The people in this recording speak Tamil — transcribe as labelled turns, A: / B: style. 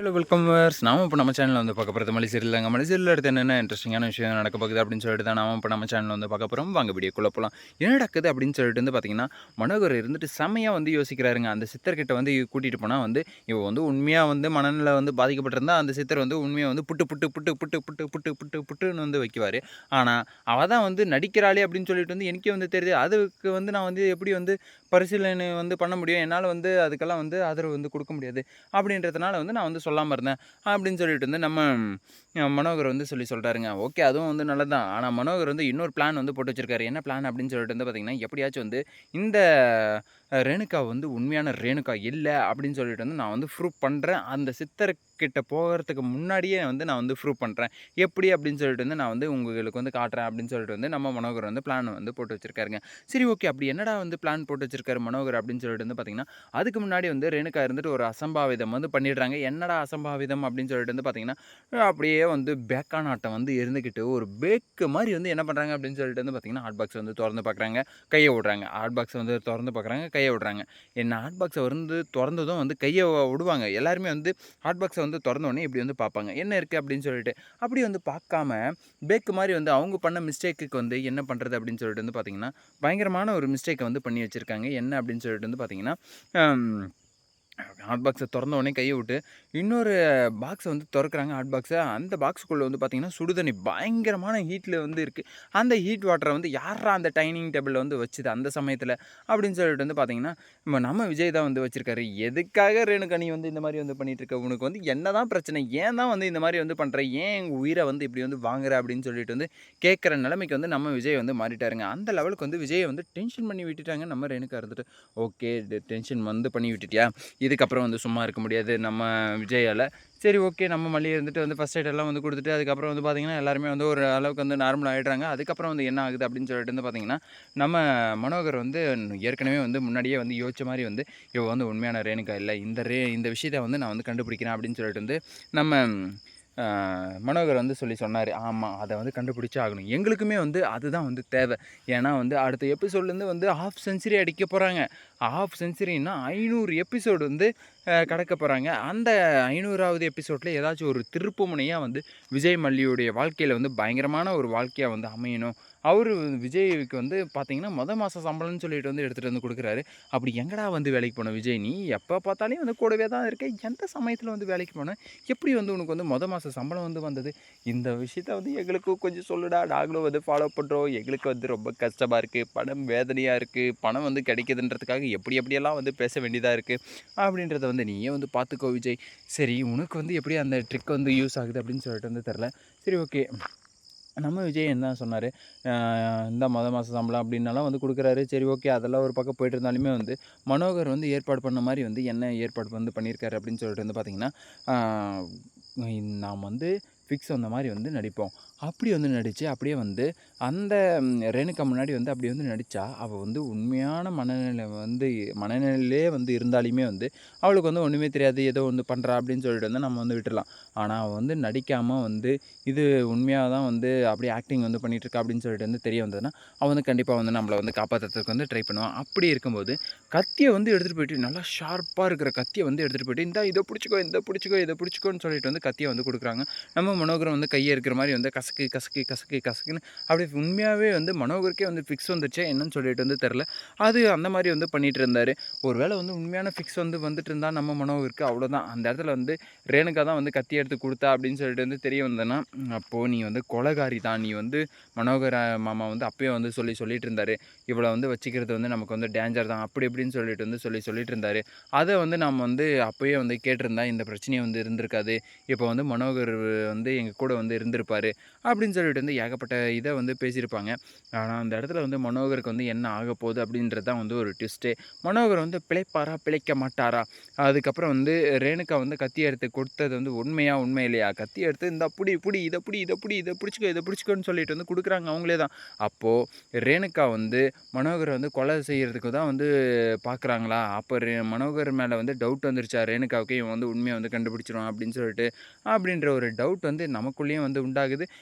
A: ஹலோ வெல்கம் வேர்ஸ் நாம இப்போ நம்ம சேனலில் வந்து பார்க்க போகிறது மலை சீரியல் தாங்க. மலை சீரியல் எடுத்து என்னென்ன இன்ட்ரெஸ்டிங்கான விஷயம் நடக்க போகுது அப்படின்னு சொல்லிட்டு தான் நாம இப்போ நம்ம சேனலில் வந்து பார்க்க போகிறோம் வாங்க வீடியோக்குள்ளே போகலாம் என்ன நடக்குது அப்படின்னு சொல்லிட்டு வந்து பார்த்தீங்கன்னா மனோகர் இருந்துட்டு செம்மையாக வந்து யோசிக்கிறாருங்க. அந்த சித்தர்கிட்ட வந்து கூட்டிகிட்டு போனால் வந்து இவன் வந்து உண்மையாக வந்து மனநிலை வந்து பாதிக்கப்பட்டிருந்தா அந்த சித்தர் வந்து உண்மையாக வந்து புட்டு புட்டு புட்டு புட்டு புட்டு புட்டு புட்டு புட்டுன்னு வந்து வைக்குவார். ஆனால் அவள் தான் வந்து நடிக்கிறாளே அப்படின்னு சொல்லிட்டு வந்து எனக்கே வந்து தெரியுது. அதுக்கு வந்து நான் வந்து எப்படி வந்து பரிசீலனை வந்து பண்ண முடியும். என்னால் வந்து அதுக்கெல்லாம் வந்து ஆதரவு வந்து கொடுக்க முடியாது. அப்படின்றதுனால வந்து நான் வந்து சொல்லாமல் இருந்தேன். அப்படின்னு சொல்லிட்டு வந்து நம்ம மனோகர் வந்து சொல்லி சொல்கிறாருங்க ஓகே அதுவும் வந்து நல்லது தான் ஆனால் மனோகர் வந்து இன்னொரு பிளான் வந்து போட்டு வச்சுருக்காரு. என்ன பிளான் அப்படின்னு சொல்லிட்டு வந்து பார்த்திங்கன்னா எப்படியாச்சும் வந்து இந்த ரேணுகா வந்து உண்மையான ரேணுகா இல்லை அப்படின்னு சொல்லிட்டு வந்து நான் வந்து ப்ரூவ் பண்ணுறேன் அந்த சித்தர்கிட்ட போகிறதுக்கு முன்னாடியே வந்து நான் வந்து ப்ரூவ் பண்ணுறேன் எப்படி அப்படின்னு சொல்லிட்டு வந்து நான் வந்து உங்களுக்கு வந்து காட்டுறேன் அப்படின்னு சொல்லிட்டு வந்து நம்ம மனோகர் வந்து பிளான் வந்து போட்டு வச்சிருக்காருங்க. சரி ஓகே அப்படி என்னடா வந்து பிளான் போட்டு வச்சிருக்காரு மனோகர் அப்படின்னு சொல்லிட்டு வந்து பார்த்தீங்கன்னா அதுக்கு முன்னாடி வந்து ரேணுகா இருந்துட்டு ஒரு அசம்பாவிதம் வந்து பண்ணிடுறாங்க. என்னடா அசம்பாவிதம் அப்படின்னு சொல்லிட்டு வந்து பார்த்தீங்கன்னா அப்படியே வந்து பேக்கான ஆட்டம் வந்து இருந்துக்கிட்டு ஒரு பேக்கு மாதிரி வந்து என்ன பண்ணுறாங்க அப்படின்னு சொல்லிட்டு வந்து பார்த்தீங்கன்னா ஹாட் பாக்ஸ் வந்து திறந்து பார்க்குறாங்க கையை விடுறாங்க. ஹாட் பாக்ஸ் வந்து திறந்து பார்க்குறாங்க கையை விடுறாங்க. என்ன ஹாட் பாக்ஸை வந்து திறந்ததும் வந்து கையை விடுவாங்க. எல்லாருமே வந்து ஹாட் பாக்ஸை வந்து திறந்தோடனே இப்படி வந்து பார்ப்பாங்க. என்ன இருக்குது அப்படின்னு சொல்லிட்டு. அப்படி வந்து பார்க்காம பேக்கு மாதிரி வந்து அவங்க பண்ண மிஸ்டேக்குக்கு வந்து என்ன பண்ணுறது அப்படின்னு சொல்லிட்டு வந்து பார்த்தீங்கன்னா பயங்கரமான ஒரு மிஸ்டேக்கை வந்து பண்ணி வச்சுருக்காங்க. என்ன அப்படின்னு சொல்லிட்டு வந்து பார்த்தீங்கன்னா ஹாட் பாக்ஸை திறந்த உடனே கையை விட்டு இன்னொரு பாக்ஸை வந்து திறக்கிறாங்க ஹாட் பாக்ஸை அந்த பாக்ஸுக்குள்ளே வந்து பார்த்தீங்கன்னா சுடுதண்ணி பயங்கரமான ஹீட்டில் வந்து இருக்குது அந்த ஹீட் வாட்டரை வந்து யாரா அந்த டைனிங் டேபிளில் வந்து வச்சுது அந்த சமயத்தில்? அப்படின்னு சொல்லிட்டு வந்து பார்த்தீங்கன்னா நம்ம நம்ம விஜய் தான் வந்து வச்சுருக்காரு. எதுக்காக ரேணுகணி வந்து இந்த மாதிரி வந்து பண்ணிகிட்ருக்க இருக்க? உனக்கு வந்து என்ன தான் பிரச்சனை? ஏன் தான் வந்து இந்த மாதிரி வந்து பண்ணுற ஏன் எங்கள் உயிரை வந்து இப்படி வந்து வாங்குற? அப்படின்னு சொல்லிட்டு வந்து கேட்குற நிலைமைக்கு வந்து நம்ம விஜய் வந்து மாறிட்டாருங்க. அந்த லெவலுக்கு வந்து விஜயை வந்து டென்ஷன் பண்ணி விட்டுட்டாங்க நம்ம ரேணுக்கா இருந்துட்டு. ஓகே டென்ஷன் வந்து பண்ணி விட்டுட்டியா? இதுக்கப்புறம் வந்து சும்மா இருக்க முடியாது நம்ம விஜயால். சரி ஓகே நம்ம மல்லிகை இருந்துட்டு வந்து ஃபஸ்ட் எய்ட் எல்லாம் வந்து கொடுத்துட்டு அதுக்கப்புறம் வந்து பார்த்திங்கன்னா எல்லாருமே வந்து ஒரு அளவுக்கு வந்து நார்மல் ஆகிடுறாங்க அதுக்கப்புறம் வந்து என்ன ஆகுது அப்படின்னு சொல்லிட்டு வந்து பார்த்திங்கன்னா நம்ம மனோகர் வந்து ஏற்கனவே வந்து முன்னாடியே வந்து யோசிச்ச மாதிரி வந்து இவ வந்து உண்மையான ரேணுகா இல்லை. இந்த ரே இந்த விஷயத்தை வந்து நான் வந்து கண்டுபிடிக்கிறேன் அப்படின்னு சொல்லிட்டு வந்து நம்ம மனோகர் வந்து சொல்லி சொன்னார். ஆமாம் அதை வந்து கண்டுபிடிச்சே ஆகணும். எங்களுக்குமே வந்து அதுதான் வந்து தேவை. ஏன்னா வந்து அடுத்த எபிசோட்லேருந்து வந்து ஹாஃப் செஞ்சுரி அடிக்க போகிறாங்க ஹாஃப் செஞ்சுரின்னா ஐநூறு எபிசோடு வந்து கடக்க போகிறாங்க அந்த ஐநூறாவது எபிசோடில் ஏதாச்சும் ஒரு திருப்பு முனையாக வந்து விஜய் மல்லியுடைய வாழ்க்கையில் வந்து பயங்கரமான ஒரு வாழ்க்கையாக வந்து அமையணும். அவர் விஜய்க்கு வந்து பார்த்தீங்கன்னா மொதல் மாதம் சம்பளம்னு சொல்லிட்டு வந்து எடுத்துகிட்டு வந்து கொடுக்குறாரு. அப்படி எங்கடா வந்து வேலைக்கு போன விஜய்? நீ எப்போ பார்த்தாலே வந்து கூடவே தான் இருக்க. எந்த சமயத்தில் வந்து வேலைக்கு போன? எப்படி வந்து உனக்கு வந்து மொதல் மாதம் சம்பளம் வந்து வந்தது? இந்த விஷயத்த வந்து எங்களுக்கும் கொஞ்சம் சொல்லுடா. நாங்களும் வந்து ஃபாலோ பண்ணுறோம் எங்களுக்கு வந்து ரொம்ப கஷ்டமாக இருக்குது பணம் வேதனையாக இருக்குது பணம் வந்து கிடைக்குதுன்றதுக்காக எப்படி எப்படியெல்லாம் வந்து பேச வேண்டியதாக இருக்குது அப்படின்றத வந்து நீயே வந்து பார்த்துக்கோ விஜய். சரி உனக்கு வந்து எப்படி அந்த ட்ரிக் வந்து யூஸ் ஆகுது அப்படின்னு சொல்லிட்டு வந்து தெரில சரி ஓகே நம்ம விஜய் என்ன சொன்னார்? இந்த மொத மாதம் சம்பளம் அப்படின்னாலாம் வந்து கொடுக்குறாரு. சரி ஓகே அதெல்லாம் ஒரு பக்கம் போயிட்டு இருந்தாலுமே வந்து மனோகர் வந்து ஏற்பாடு பண்ண மாதிரி வந்து என்ன ஏற்பாடு வந்து பண்ணியிருக்காரு அப்படின்னு சொல்லிட்டு வந்து பார்த்திங்கன்னா நாம் வந்து ஃபிக்ஸ் அந்த மாதிரி வந்து நடிப்போம். அப்படி வந்து நடித்து அப்படியே வந்து அந்த ரேணுக்கா முன்னாடி வந்து அப்படி வந்து நடித்தா அவள் வந்து உண்மையான மனநிலை வந்து மனநிலையிலே வந்து இருந்தாலுமே வந்து அவளுக்கு வந்து ஒன்றுமே தெரியாது ஏதோ ஒன்று பண்ணுறா அப்படின்னு சொல்லிட்டு வந்து நம்ம வந்து விட்டுடலாம் ஆனால் அவள் வந்து நடிக்காமல் வந்து இது உண்மையாக தான் வந்து அப்படியே ஆக்டிங் வந்து பண்ணிட்டு இருக்கா அப்படின்னு சொல்லிட்டு வந்து தெரிய வந்ததுன்னா அவன் வந்து கண்டிப்பாக வந்து நம்மளை வந்து காப்பாற்றுறதுக்கு வந்து ட்ரை பண்ணுவான் அப்படி இருக்கும்போது கத்தியை வந்து எடுத்துகிட்டு போயிட்டு நல்லா ஷார்ப்பாக இருக்கிற கத்தியை வந்து எடுத்துகிட்டு போயிட்டு இந்த இதை பிடிச்சிக்கோ இதை பிடிச்சிக்கோ இதை பிடிச்சிக்கோன்னு சொல்லிட்டு வந்து கத்தியை வந்து கொடுக்குறாங்க. நம்ம மனோகரம் வந்து கையை இருக்கிற மாதிரி வந்து கசக்கு கசக்கு கசக்கு கசக்குன்னு அப்படி உண்மையாகவே வந்து மனோகருக்கே வந்து ஃபிக்ஸ் வந்துச்சே என்னன்னு சொல்லிட்டு வந்து தெரில அது அந்த மாதிரி வந்து பண்ணிகிட்டு இருந்தார். ஒருவேளை வந்து உண்மையான ஃபிக்ஸ் வந்து வந்துட்டு இருந்தால் நம்ம மனோகருக்கு அவ்வளோதான் அந்த இடத்துல வந்து ரேணுகா தான் வந்து கத்தி எடுத்து கொடுத்தா அப்படின்னு சொல்லிட்டு வந்து தெரிய வந்தேன்னா அப்போது நீ வந்து கொலகாரி தான். நீ வந்து மனோகர மாமா வந்து அப்பயே வந்து சொல்லி சொல்லிட்டு இருந்தார். இவ்வளோ வந்து வச்சுக்கிறது வந்து நமக்கு வந்து டேஞ்சர் தான். அப்படி இப்படின்னு சொல்லிட்டு வந்து சொல்லி சொல்லிட்டு இருந்தார். அதை வந்து நம்ம வந்து அப்போயே வந்து கேட்டிருந்தா இந்த பிரச்சனையை வந்து இருந்திருக்காது. இப்போ வந்து மனோகர் வந்து எங்கள் கூட வந்து இருந்திருப்பார். அப்படின்னு சொல்லிட்டு வந்து ஏகப்பட்ட இதை வந்து பேசியிருப்பாங்க. ஆனால் அந்த இடத்துல வந்து மனோகருக்கு வந்து என்ன ஆக போகுது அப்படின்றது தான் வந்து ஒரு ட்விஸ்ட்டு மனோகர் வந்து பிழைப்பாரா பிழைக்க மாட்டாரா? அதுக்கப்புறம் வந்து ரேணுகா வந்து கத்தி எடுத்து கொடுத்தது வந்து உண்மையா உண்மை இல்லையா கத்தி எடுத்து இந்த அப்படி இப்படி இதை பிடி இதை பிடி இதை பிடிச்சிக்கோ இதை பிடிச்சிக்கோன்னு சொல்லிட்டு வந்து கொடுக்குறாங்க அவங்களே தான். அப்போது ரேணுகா வந்து மனோகரை வந்து கொலை செய்கிறதுக்கு தான் வந்து பார்க்குறாங்களா அப்போ ரே மனோகர் மேலே வந்து டவுட் வந்துருச்சா? ரேணுகாவுக்கு இவன் வந்து உண்மையை வந்து கண்டுபிடிச்சிருவான் அப்படின்னு சொல்லிட்டு. அப்படின்ற ஒரு டவுட் வந்து நமக்குள்ளேயும் வந்து உண்டாகுது.